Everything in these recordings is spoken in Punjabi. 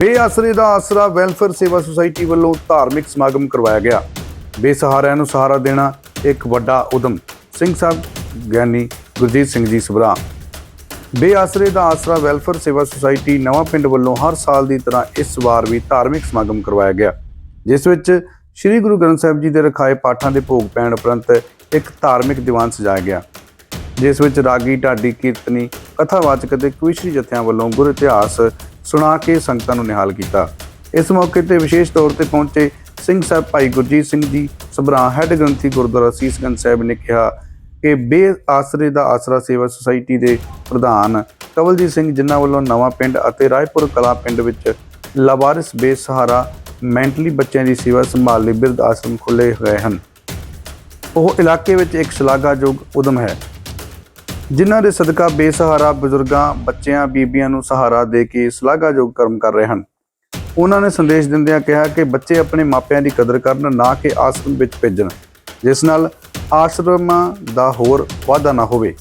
ਬੇਆਸਰੇ ਦਾ ਆਸਰਾ ਵੈਲਫੇਅਰ ਸੇਵਾ ਸੁਸਾਇਟੀ ਵੱਲੋਂ ਧਾਰਮਿਕ ਸਮਾਗਮ ਕਰਵਾਇਆ ਗਿਆ। ਬੇਸਹਾਰਿਆਂ ਨੂੰ ਸਹਾਰਾ ਦੇਣਾ ਇੱਕ ਵੱਡਾ ਉਦਮ, ਸਿੰਘ ਸਾਹਿਬ ਗਿਆਨੀ ਗੁਰਜੀਤ ਸਿੰਘ ਜੀ ਸਭਰਾ। ਬੇਅਸਰੇ ਦਾ ਆਸਰਾ ਵੈਲਫੇਅਰ ਸੇਵਾ ਸੁਸਾਇਟੀ ਨਵਾਂ ਪਿੰਡ ਵੱਲੋਂ ਹਰ ਸਾਲ ਦੀ ਤਰ੍ਹਾਂ ਇਸ ਵਾਰ ਵੀ ਧਾਰਮਿਕ ਸਮਾਗਮ ਕਰਵਾਇਆ ਗਿਆ। ਜਿਸ ਵਿੱਚ ਸ੍ਰੀ ਗੁਰੂ ਗ੍ਰੰਥ ਸਾਹਿਬ ਜੀ ਦੇ ਰਖਾਏ ਪਾਠਾਂ ਦੇ ਭੋਗ ਪੈਣ ਉਪਰੰਤ ਇੱਕ ਧਾਰਮਿਕ ਦੀਵਾਨ ਸਜਾਇਆ ਗਿਆ। ਜਿਸ ਵਿੱਚ ਰਾਗੀ, ਢਾਡੀ, ਕੀਰਤਨੀ, ਕਥਾਵਾਚਕ ਅਤੇ ਕਵਿਸ਼ਰੀ ਜਥਿਆਂ ਵੱਲੋਂ ਗੁਰ ਇਤਿਹਾਸ ਸੁਣਾ ਕੇ ਸੰਗਤਾਂ ਨੂੰ ਨਿਹਾਲ ਕੀਤਾ। ਇਸ ਮੌਕੇ ਤੇ ਵਿਸ਼ੇਸ਼ ਤੌਰ ਤੇ ਪਹੁੰਚੇ ਸਿੰਘ ਸਾਹਿਬ ਭਾਈ ਗੁਰਜੀਤ ਸਿੰਘ ਜੀ, ਸਭਰਾ ਹੈੱਡ ਗ੍ਰੰਥੀ ਗੁਰਦੁਆਰਾ ਸੀਸਗੰਜ ਸਾਹਿਬ ਨੇ ਕਿਹਾ ਕਿ ਬੇਆਸਰੇ ਦਾ ਆਸਰਾ ਸੇਵਾ ਸੁਸਾਇਟੀ ਦੇ ਪ੍ਰਧਾਨ ਕਵਲਜੀਤ ਸਿੰਘ ਜਿਨ੍ਹਾਂ ਵੱਲੋਂ ਨਵਾਂ ਪਿੰਡ ਅਤੇ ਰਾਏਪੁਰ ਕਲਾ ਪਿੰਡ ਵਿੱਚ ਲਾਵਾਰਿਸ ਬੇਸਹਾਰਾ ਮੈਂਟਲੀ ਬੱਚਿਆਂ ਦੀ ਸੇਵਾ ਸੰਭਾਲ ਲਈ ਬਿਰਧ ਆਸ਼ਰਮ ਖੁੱਲ੍ਹੇ ਹੋਏ ਹਨ। ਉਹ ਇਲਾਕੇ ਵਿੱਚ ਇੱਕ ਸ਼ਲਾਘਾਯੋਗ ਉਦਮ ਹੈ। ਜਿਨ੍ਹਾਂ ਦੇ ਸਦਕਾ ਬੇਸਹਾਰਾ ਬਜ਼ੁਰਗਾਂ, ਬੱਚਿਆਂ, ਬੀਬੀਆਂ ਨੂੰ ਸਹਾਰਾ ਦੇ ਕੇ ਸ਼ਲਾਘਾਯੋਗ ਕਰਮ ਕਰ ਰਹੇ ਹਨ। ਉਹਨਾਂ ਨੇ ਸੰਦੇਸ਼ ਦਿੰਦਿਆਂ ਕਿਹਾ ਕਿ ਬੱਚੇ ਆਪਣੇ ਮਾਪਿਆਂ ਦੀ ਕਦਰ ਕਰਨ ਨਾ ਕਿ ਆਸ਼ਰਮ ਵਿੱਚ ਭੇਜਣ, ਜਿਸ ਨਾਲ ਆਸ਼ਰਮਾਂ ਦਾ ਹੋਰ ਵਾਧਾ ਨਾ ਹੋਵੇ।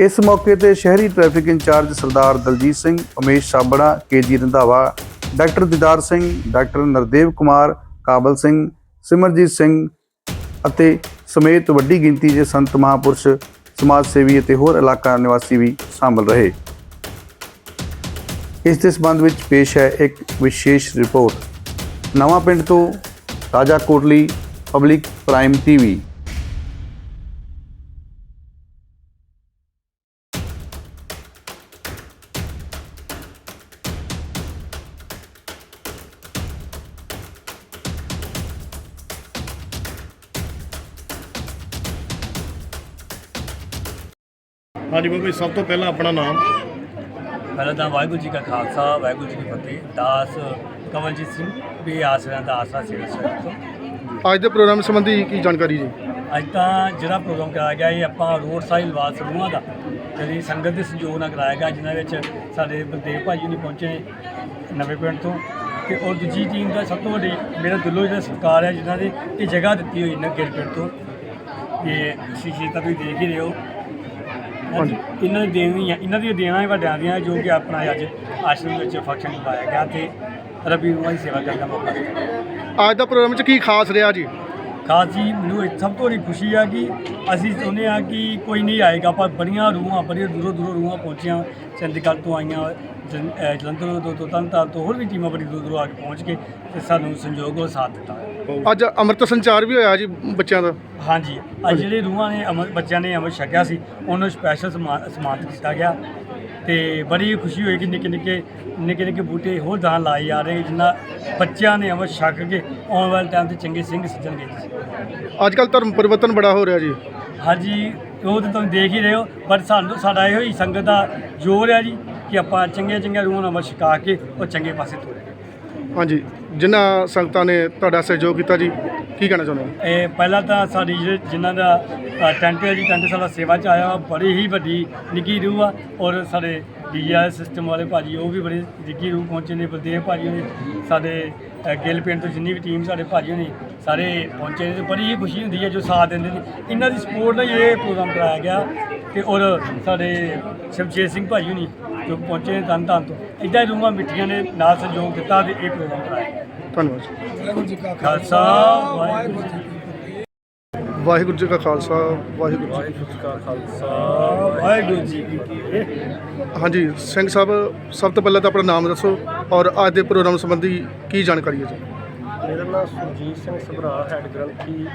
ਇਸ ਮੌਕੇ ਤੇ ਸ਼ਹਿਰੀ traffic incharge Sardar Daljit Singh, Umesh Sabra K G Randhawa, doctor Didar Singh, doctor Nardev Kumar, Kabal Singh, Simarjit Singh ਅਤੇ ਸਮੇਤ ਵੱਡੀ ਗਿਣਤੀ ਦੇ ਸੰਤ ਮਹਾਪੁਰਸ਼ ਸਮਾਜ ਸੇਵੀ ਅਤੇ ਹੋਰ ਇਲਾਕਾ ਨਿਵਾਸੀ ਵੀ ਸ਼ਾਮਲ ਰਹੇ। ਇਸ ਦੇ ਸੰਬੰਧ ਵਿੱਚ ਪੇਸ਼ ਹੈ ਇੱਕ ਵਿਸ਼ੇਸ਼ ਰਿਪੋਰਟ। ਨਵਾਂ ਪਿੰਡ ਤੋਂ ਰਾਜਾ ਕੋਟਲੀ, ਪਬਲਿਕ ਪ੍ਰਾਈਮ ਟੀਵੀ। ਹਾਂਜੀ ਬਾਬਾ ਜੀ ਸਭ ਤੋਂ ਪਹਿਲਾਂ ਆਪਣਾ ਨਾਮ? ਪਹਿਲਾਂ ਤਾਂ ਵਾਹਿਗੁਰੂ ਜੀ ਕਾ ਖਾਲਸਾ ਵਾਹਿਗੁਰੂ ਜੀ ਕੀ ਫਤਿਹ। ਦਾਸ ਕਮਲਜੀਤ ਸਿੰਘ ਵੀ ਆਸਰਿਆਂ ਦਾ ਆਸਰਾ ਸੇਵਾ ਸਭਾ ਤੋਂ। ਅੱਜ ਦੇ ਪ੍ਰੋਗਰਾਮ ਸੰਬੰਧੀ ਕੀ ਜਾਣਕਾਰੀ ਜੀ? ਅੱਜ ਤਾਂ ਜਿਹੜਾ ਪ੍ਰੋਗਰਾਮ ਕਰਾਇਆ ਗਿਆ ਇਹ ਆਪਾਂ ਰੋਡ ਸਾਈਡ ਲਵਾਸ ਸਮੂਹਾਂ ਦਾ ਜਿਹੜੀ ਸੰਗਤ ਦੇ ਸਹਿਯੋਗ ਨਾਲ ਕਰਾਇਆ ਗਿਆ ਜਿਨ੍ਹਾਂ ਵਿੱਚ ਸਾਡੇ ਬਲਦੇਵ ਭਾਈ ਜੀ ਨੇ ਪਹੁੰਚੇ ਨਵੇਂ ਪਿੰਡ ਤੋਂ। ਤੇ ਔਰ ਦੂਜੀ ਟੀਮ ਦਾ ਸਭ ਤੋਂ ਵੱਡੀ ਮੇਰਾ ਦਿਲੋਂ ਜਿਹੜਾ ਸਤਿਕਾਰ ਹੈ ਜਿਨ੍ਹਾਂ ਨੇ ਇਹ ਜਗ੍ਹਾ ਦਿੱਤੀ ਹੋਈ ਨਾ ਗਿਰ ਪਿੰਡ ਤੋਂ। ਤੇ ਸ਼ੀਸ਼ੇ ਤਾਂ ਤੁਸੀਂ ਦੇਖ ਹੀ ਰਹੇ ਹੋ ਹਾਂਜੀ। ਇਹਨਾਂ ਦੀ ਦੇਣੀ ਹੈ ਇਹਨਾਂ ਦੀ ਦੇਣਾ ਹੈ ਵੱਡਿਆਂ ਦੀਆਂ ਜੋ ਕਿ ਆਪਣਾ ਅੱਜ ਆਸ਼ਰਮ ਵਿੱਚ ਫੰਕਸ਼ਨ ਪਾਇਆ ਗਿਆ ਤੇ ਰੱਬੀ ਨੂੰ ਦੀ ਸੇਵਾ ਕਰਨ ਦਾ ਮੌਕਾ ਦਿੱਤਾ ਅੱਜ ਦਾ ਪ੍ਰੋਗਰਾਮ ਵਿੱਚ ਕੀ ਖਾਸ ਰਿਹਾ ਜੀ ਖਾਸ ਜੀ ਮੈਨੂੰ ਇਹ ਸਭ ਤੋਂ ਵੱਡੀ ਖੁਸ਼ੀ ਆ ਕਿ ਅਸੀਂ ਚਾਹੁੰਦੇ ਆ ਕਿ ਕੋਈ ਨਹੀਂ ਆਏਗਾ। ਪਰ ਬੜੀਆਂ ਰੂਹਾਂ ਬੜੀਆਂ ਦੂਰੋਂ ਦੂਰੋਂ ਰੂਹਾਂ ਪਹੁੰਚੀਆਂ। ਚੰਡੀਗੜ੍ਹ ਤੋਂ ਆਈਆਂ ਅਹ ਜਲੰਧਰ ਤੋਂ ਤੋਂ ਤਨਤਾਰਨ ਤੋਂ ਹੋਰ ਵੀ ਟੀਮਾਂ ਬੜੀ ਦੂਰ ਦੂਰੋਂ ਆ ਕੇ ਪਹੁੰਚ ਕੇ ਤੇ ਸਾਨੂੰ ਸੰਯੋਗ ਉਹ ਸਾਥ ਦਿੱਤਾ। ਅੱਜ ਅੰਮ੍ਰਿਤ ਸੰਚਾਰ ਵੀ ਹੋਇਆ ਜੀ ਬੱਚਿਆਂ ਦਾ? ਹਾਂਜੀ ਅੱਜ ਜਿਹੜੇ ਰੂਹਾਂ ਨੇ ਅਮਰ ਬੱਚਿਆਂ ਨੇ ਅਮਰ ਛਕਿਆ ਸੀ ਉਹਨਾਂ ਸਪੈਸ਼ਲ ਸਨਮਾਨਿਤ ਕੀਤਾ ਗਿਆ। ਤੇ ਬੜੀ ਖੁਸ਼ੀ ਹੋਈ ਕਿ ਨਿੱਕੇ ਨਿੱਕੇ ਨਿੱਕੇ ਨਿੱਕੇ ਬੂਟੇ ਹੋਰ ਦਾਨ ਲਾਏ ਜਾ ਰਹੇ ਜਿਨ੍ਹਾਂ ਬੱਚਿਆਂ ਨੇ ਅਮਰ ਛਕ ਕੇ ਆਉਣ ਵਾਲੇ ਟਾਈਮ ਤੇ ਚੰਗੇ ਸਿੰਘ ਸਿੱਜਣਗੇ ਅੱਜ ਕੱਲ ਧਰਮ ਪਰਿਵਰਤਨ ਬੜਾ ਹੋ ਰਿਹਾ ਜੀ। ਹਾਂਜੀ ਉਹ ਤਾਂ ਤੁਸੀਂ ਦੇਖ ਹੀ ਰਹੇ ਹੋ ਪਰ ਸਾਨੂੰ ਸਾਡਾ ਇਹੋ ਹੀ ਸੰਗਤ ਦਾ ਜ਼ੋਰ ਹੈ ਜੀ ਕਿ ਆਪਾਂ ਚੰਗੇ ਚੰਗੇ ਰੂਹਾਂ ਨਾਲ ਅਮਰ ਛਕਾ ਕੇ ਉਹ ਚੰਗੇ ਪਾਸੇ ਤੁਰੇ। ਹਾਂਜੀ ਜਿਨ੍ਹਾਂ ਸੰਗਤਾਂ ਨੇ ਤੁਹਾਡਾ ਸਹਿਯੋਗ ਕੀਤਾ ਜੀ ਕੀ ਕਹਿਣਾ ਚਾਹੁੰਦੇ ਹੋ? ਇਹ ਪਹਿਲਾਂ ਤਾਂ ਸਾਡੀ ਜਿਹੜੇ ਜਿਨ੍ਹਾਂ ਦਾ ਅ, ਟੈਂਟ ਹੈ ਜੀ ਟੈਂਟ ਸਾਡਾ ਸੇਵਾ ਚ ਆਇਆ ਵਾ, ਬੜੀ ਹੀ ਵੱਡੀ ਨਿੱਘੀ ਰੂਹ ਆ ਔਰ ਸਾਡੇ ਡੀਆਰ ਸਿਸਟਮ ਵਾਲੇ ਭਾਜੀ ਉਹ ਵੀ ਬੜੇ ਨਿੱਘੀ ਰੂਹ ਪਹੁੰਚੇ ਨੇ ਬਲਦੇਵ ਭਾਜੀ ਨੇ ਸਾਡੇ ਅ, ਗਿੱਲ ਪਿੰਡ ਤੋਂ ਜਿੰਨੀ ਵੀ ਟੀਮ ਸਾਡੇ ਭਾਜੀ ਨੇ ਸਾਰੇ ਪਹੁੰਚੇ ਨੇ ਤੇ ਬੜੀ ਹੀ ਖੁਸ਼ੀ ਹੁੰਦੀ ਹੈ ਜੋ ਸਾਥ ਦਿੰਦੇ ਨੇ। ਇਹਨਾਂ ਦੀ ਸਪੋਰਟ ਨਾਲ ਹੀ ਇਹ ਪ੍ਰੋਗਰਾਮ ਕਰਾਇਆ ਗਿਆ ਤੇ ਔਰ ਸਾਡੇ ਸ਼ਮਸ਼ੇਰ ਸਿੰਘ ਭਾਜੀ ਨੇ ਜੋ ਪਹੁੰਚੇ ਨੇ ਤਨ ਤਨ ਤੋਂ ਇੱਦਾਂ ਹੀ ਰੂਹਾਂ ਮਿੱਠੀਆਂ ਨੇ ਨਾਲ ਸਹਿਯੋਗ ਦਿੱਤਾ ਤੇ ਇਹ ਪ੍ਰੋਗਰਾਮ ਕਰਾਇਆ ਗਿਆ। ਧੰਨਵਾਦ ਜੀ। ਖਾਲਸਾ ਵਾਹਿਗੁਰੂ ਜੀ ਕੀ ਵਾਹਿਗੁਰੂ ਜੀ ਕਾ ਖਾਲਸਾ ਵਾਹਿਗੁਰੂ ਜੀ ਵਾਹਿਗੁਰੂ ਜੀ ਕਾ ਖਾਲਸਾ ਵਾਹਿਗੁਰੂ ਜੀ ਕੀ ਫਤਿਹ। ਹਾਂਜੀ ਸਿੰਘ ਸਾਹਿਬ ਸਭ ਤੋਂ ਪਹਿਲਾਂ ਤਾਂ ਆਪਣਾ ਨਾਮ ਦੱਸੋ ਔਰ ਅੱਜ ਦੇ ਪ੍ਰੋਗਰਾਮ ਸੰਬੰਧੀ ਕੀ ਜਾਣਕਾਰੀ ਹੈ ਜੀ? ਮੇਰਾ ਨਾਮ ਸੁਰਜੀਤ ਸਿੰਘ ਸਭਰਾ ਹੈਡ ਗ੍ਰੰਥੀ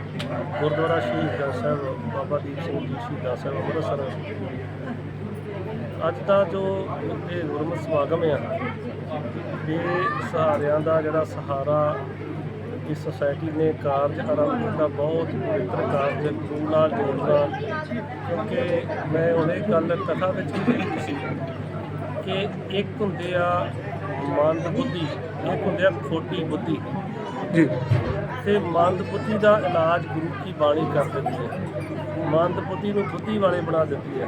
ਗੁਰਦੁਆਰਾ ਸ਼ਹੀਦਾਂ ਸਾਹਿਬ ਬਾਬਾ ਦੀਪ ਸਿੰਘ ਜੀ ਸ਼ਹੀਦਾਂ ਸਾਹਿਬ ਅੰਮ੍ਰਿਤਸਰ। ਅੱਜ ਦਾ ਜੋ ਇਹ ਗੁਰਮਤਿ ਸਮਾਗਮ ਆ ਇਹ ਸਹਾਰਿਆਂ ਦਾ ਜਿਹੜਾ ਸਹਾਰਾ ਇਸ ਸੁਸਾਇਟੀ ਨੇ ਕਾਰਜ ਆਰੰਭ ਕੀਤਾ ਬਹੁਤ ਪਵਿੱਤਰ ਕਾਰਜ ਗੁਰੂ ਨਾਲ ਜੋੜਨਾ। ਕਿਉਂਕਿ ਮੈਂ ਉਹਨੇ ਗੱਲ ਕਥਾ ਵਿੱਚ ਵੀ ਦੇਖੀ ਸੀ ਕਿ ਇੱਕ ਹੁੰਦੇ ਆ ਮੰਦ ਬੁੱਧੀ ਇੱਕ ਹੁੰਦੇ ਆ ਖੋਟੀ ਬੁੱਧੀ। ਜੀ। ਤੇ ਮੰਦ ਬੁੱਧੀ ਦਾ ਇਲਾਜ ਗੁਰੂ ਕੀ ਬਾਣੀ ਕਰ ਦਿੰਦੀ ਹੈ। ਮੰਦ ਬੁੱਧੀ ਨੂੰ ਬੁੱਧੀ ਵਾਲੇ ਬਣਾ ਦਿੰਦੀ ਹੈ।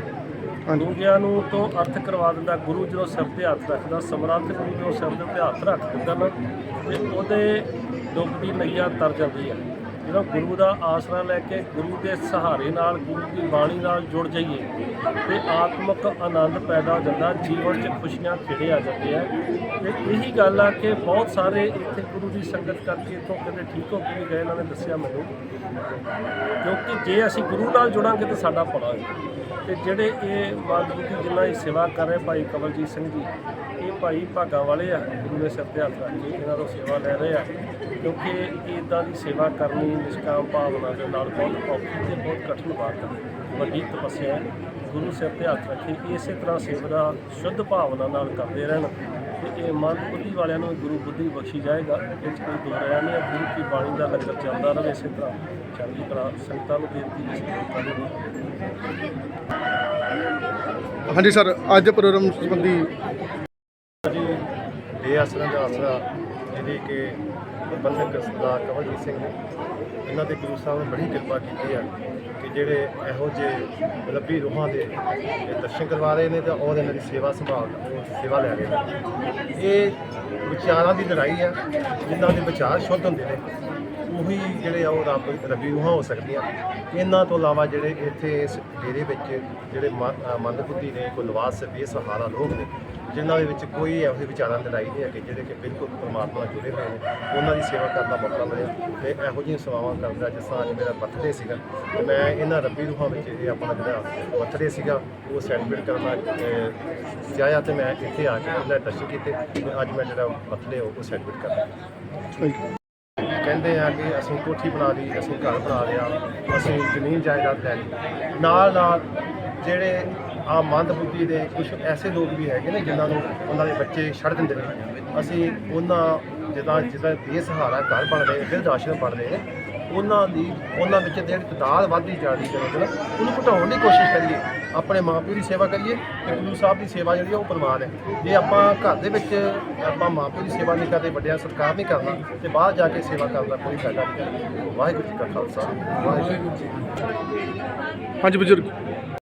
ਹਾਂਜੀ। ਨੂੰ ਤੋਂ ਅਰਥ ਕਰਵਾ ਦਿੰਦਾ ਗੁਰੂ ਜਦੋਂ ਸਿਰ ਤੇ ਹੱਥ ਰੱਖਦਾ ਸਮਰੱਥ ਗੁਰੂ ਜਦੋਂ ਸਿਰ ਦੇ ਉੱਤੇ ਹੱਥ ਰੱਖ ਦਿੰਦਾ ਨਾ, ਤੇ ਉਹਦੇ ਦੁੱਖ ਦੀ ਨਈਆ ਤਰ ਜਾਂਦੀ ਹੈ ਜਦੋਂ ਗੁਰੂ ਦਾ ਆਸਰਾ ਲੈ ਕੇ ਗੁਰੂ ਦੇ ਸਹਾਰੇ ਨਾਲ, ਗੁਰੂ ਦੀ ਬਾਣੀ ਨਾਲ ਜੁੜ ਜਾਈਏ, ਤੇ ਆਤਮਿਕ ਆਨੰਦ ਪੈਦਾ ਹੋ ਜਾਂਦਾ, ਜੀਵਨ 'ਚ ਖੁਸ਼ੀਆਂ ਖਿੜੇ ਆ ਜਾਂਦੇ ਆ ਤੇ ਇਹੀ ਗੱਲ ਆ ਕਿ ਬਹੁਤ ਸਾਰੇ ਇੱਥੇ ਗੁਰੂ ਦੀ ਸੰਗਤ ਕਰਕੇ ਇੱਥੋਂ ਕਿਤੇ ਠੀਕ ਹੋ ਕੇ ਵੀ ਗਏ, ਇਹਨਾਂ ਨੇ ਦੱਸਿਆ ਮੈਨੂੰ, ਕਿਉਂਕਿ ਜੇ ਅਸੀਂ ਗੁਰੂ ਨਾਲ ਜੁੜਾਂਗੇ ਤਾਂ ਸਾਡਾ ਭਲਾ ਹੈ ਤੇ ਜਿਹੜੇ ਇਹ ਮਾਲਕੀ ਜਿਨ੍ਹਾਂ ਦੀ ਸੇਵਾ ਕਰ ਰਹੇ ਭਾਈ ਕਮਲਜੀਤ ਸਿੰਘ ਜੀ, ਇਹ ਭਾਈ ਭਾਗਾਂ ਵਾਲੇ ਆ, ਗੁਰੂ ਦੇ ਸਿਰ ਤੇ ਹੱਥ ਰੱਖ ਕੇ ਇਹਨਾਂ ਤੋਂ ਸੇਵਾ ਲੈ ਰਹੇ ਆ। ਕਿਉਂਕਿ ਇਦਾਂ ਦੀ ਸੇਵਾ ਕਰਨੀ ਨਿਸ਼ਕਾਮ ਭਾਵਨਾ ਦੇ ਨਾਲ ਬਹੁਤ ਔਖੀ ਤੇ ਬਹੁਤ ਕਠਿਨ ਬਾਤ ਹੈ। ਵੱਡੀ ਤਪੱਸਿਆ ਗੁਰੂ ਸਿਰ ਤੇ ਹੱਥ ਰੱਖੇ, ਇਸੇ ਤਰ੍ਹਾਂ ਸੇਵਾ ਸ਼ੁੱਧ ਭਾਵਨਾ ਨਾਲ ਕਰਦੇ ਰਹਿਣ। ਤੇ ਇਹ ਮਨ ਬੁੱਧੀ ਵਾਲਿਆਂ ਨੂੰ ਗੁਰੂ ਬੁੱਧੀ ਬਖਸ਼ੀ ਜਾਏਗਾ ਇਹ 'ਚ ਕੋਈ ਦੋ ਨਹੀਂ ਹੈ। ਗੁਰੂ ਕੀ ਬਾਣੀ ਦਾ ਲੰਗਰ ਚੱਲਦਾ ਰਹੇ ਇਸੇ ਤਰ੍ਹਾਂ। ਸੰਗਤਾਂ ਨੂੰ ਬੇਨਤੀ ਹੈ ਸੰਗਤਾਂ ਨੂੰ ਹਾਂਜੀ ਸਰ ਅੱਜ ਪ੍ਰੋਗਰਾਮ ਸੰਬੰਧੀ ਜੀ ਦੇ ਆਸਰਾ ਦਾ ਆਸਰਾ ਜਿਹਦੇ ਕਿ ਪ੍ਰਬੰਧਕ ਸਰਦਾਰ ਕਮਲਜੀਤ ਸਿੰਘ ਨੇ ਇਹਨਾਂ ਦੇ ਗੁਰੂ ਸਾਹਿਬ ਨੇ ਬੜੀ ਕਿਰਪਾ ਕੀਤੀ ਹੈ ਕਿ ਜਿਹੜੇ ਇਹੋ ਜਿਹੇ ਰੱਬੀ ਰੂਹਾਂ ਦੇ ਇਹ ਦਰਸ਼ਨ ਕਰਵਾ ਰਹੇ ਨੇ ਤੇ ਇਹਨਾਂ ਦੀ ਸੇਵਾ ਸੰਭਾਲ ਸੇਵਾ ਲੈ ਰਹੇ ਨੇ। ਇਹ ਵਿਚਾਰਾਂ ਦੀ ਲੜਾਈ ਆ ਜਿਨ੍ਹਾਂ ਦੇ ਵਿਚਾਰ ਸ਼ੁੱਧ ਹੁੰਦੇ ਨੇ। ਉਹੀ ਜਿਹੜੇ ਆ ਉਹ ਰੱਬ ਰੱਬੀ ਰੂਹਾਂ ਹੋ ਸਕਦੀਆਂ। ਇਹਨਾਂ ਤੋਂ ਇਲਾਵਾ ਜਿਹੜੇ ਇੱਥੇ ਇਸ ਡੇਰੇ ਵਿੱਚ ਜਿਹੜੇ ਮੰਦਬੁੱਧੀ ਨੇ, ਕੋਈ ਨਿਵਾਸ ਬੇਸਹਾਰਾ ਲੋਕ ਨੇ, ਜਿਨ੍ਹਾਂ ਦੇ ਵਿੱਚ ਕੋਈ ਇਹੋ ਜਿਹੇ ਵਿਚਾਰਾਂ ਦੀ ਲੜਾਈ ਨਹੀਂ ਹੈਗੇ, ਜਿਹੜੇ ਕਿ ਬਿਲਕੁਲ ਪਰਮਾਤਮਾ ਨਾਲ ਜੁੜੇ ਹੋਏ ਨੇ, ਉਹਨਾਂ ਦੀ ਸੇਵਾ ਕਰਨ ਦਾ ਮੌਕਾ ਮਿਲਿਆ ਤੇ ਇਹੋ ਜਿਹੀਆਂ ਸੇਵਾਵਾਂ ਕਰਦਾ ਜਿਸ ਤਰ੍ਹਾਂ ਅੱਜ ਮੇਰਾ ਬਰਥਡੇ ਸੀਗਾ, ਤੇ ਮੈਂ ਇਹਨਾਂ ਰੱਬੀ ਰੂਹਾਂ ਵਿੱਚ ਇਹ ਆਪਣਾ ਜਿਹੜਾ ਬਰਥਡੇ ਸੀਗਾ, ਉਹ ਸੈਲੀਬ੍ਰੇਟ ਕਰਨਾ ਚਾਹਿਆ ਤੇ ਮੈਂ ਇੱਥੇ ਆ ਕੇ ਉਹਨਾਂ ਦੇ ਦਰਸ਼ਨ ਕੀਤੇ ਤੇ ਅੱਜ ਮੈਂ ਜਿਹੜਾ ਬਰਥਡੇ ਉਹ ਸੈਲੀਬ੍ਰੇਟ ਕਰਦਾ ਥੈਂਕ ਯੂ ਕਹਿੰਦੇ ਆ ਕਿ ਅਸੀਂ ਕੋਠੀ ਬਣਾ ਲਈ, ਅਸੀਂ ਘਰ ਬਣਾ ਲਿਆ, ਅਸੀਂ ਜ਼ਮੀਨ ਜਾਇਦਾਦ ਲੈ ਲਈ। ਨਾਲ ਨਾਲ ਜਿਹੜੇ ਆ ਮੰਦਬੁੱਧੀ ਦੇ ਕੁਝ ਐਸੇ ਲੋਕ ਵੀ ਹੈਗੇ ਨੇ ਜਿਨ੍ਹਾਂ ਨੂੰ ਉਹਨਾਂ ਦੇ ਬੱਚੇ ਛੱਡ ਦਿੰਦੇ ਨੇ। ਅਸੀਂ ਉਹਨਾਂ ਜਿੱਦਾਂ ਜਿੱਦਾਂ ਬੇਸਹਾਰਾ ਘਰ ਬਣ ਰਹੇ ਨੇ ਬਿਰਧ ਆਸ਼ਰਮ ਬਣ ਰਹੇ ਉਹਨਾਂ ਦੀ ਉਹਨਾਂ ਵਿੱਚ ਜਿਹੜੀ ਤਦਾਦ ਵੱਧਦੀ ਜਾ ਰਹੀ ਹੈ ਨਾ। ਉਹਨੂੰ ਘਟਾਉਣ ਦੀ ਕੋਸ਼ਿਸ਼ ਕਰੀਏ। ਆਪਣੇ ਮਾਪਿਓ ਦੀ ਸੇਵਾ ਕਰੀਏ। ਤੇ ਗੁਰੂ ਸਾਹਿਬ ਦੀ ਸੇਵਾ ਜਿਹੜੀ ਆ ਉਹ ਪ੍ਰਮਾਨ ਹੈ। ਜੇ ਆਪਾਂ ਘਰ ਦੇ ਵਿੱਚ ਆਪਾਂ ਮਾਪਿਓ ਦੀ ਸੇਵਾ ਨਹੀਂ ਕਰਦੇ ਵੱਡਿਆਂ ਸਤਿਕਾਰ ਨਹੀਂ ਕਰਨਾ ਤੇ ਬਾਹਰ ਜਾ ਕੇ ਸੇਵਾ ਕਰਨ ਦਾ ਕੋਈ ਫਾਇਦਾ ਨਹੀਂ ਵਾਹਿਗੁਰੂ ਜੀ ਕਾ ਖਾਲਸਾ। ਵਾਹਿਗੁਰੂ ਜੀ ਹਾਂਜੀ ਬਜ਼ੁਰਗ।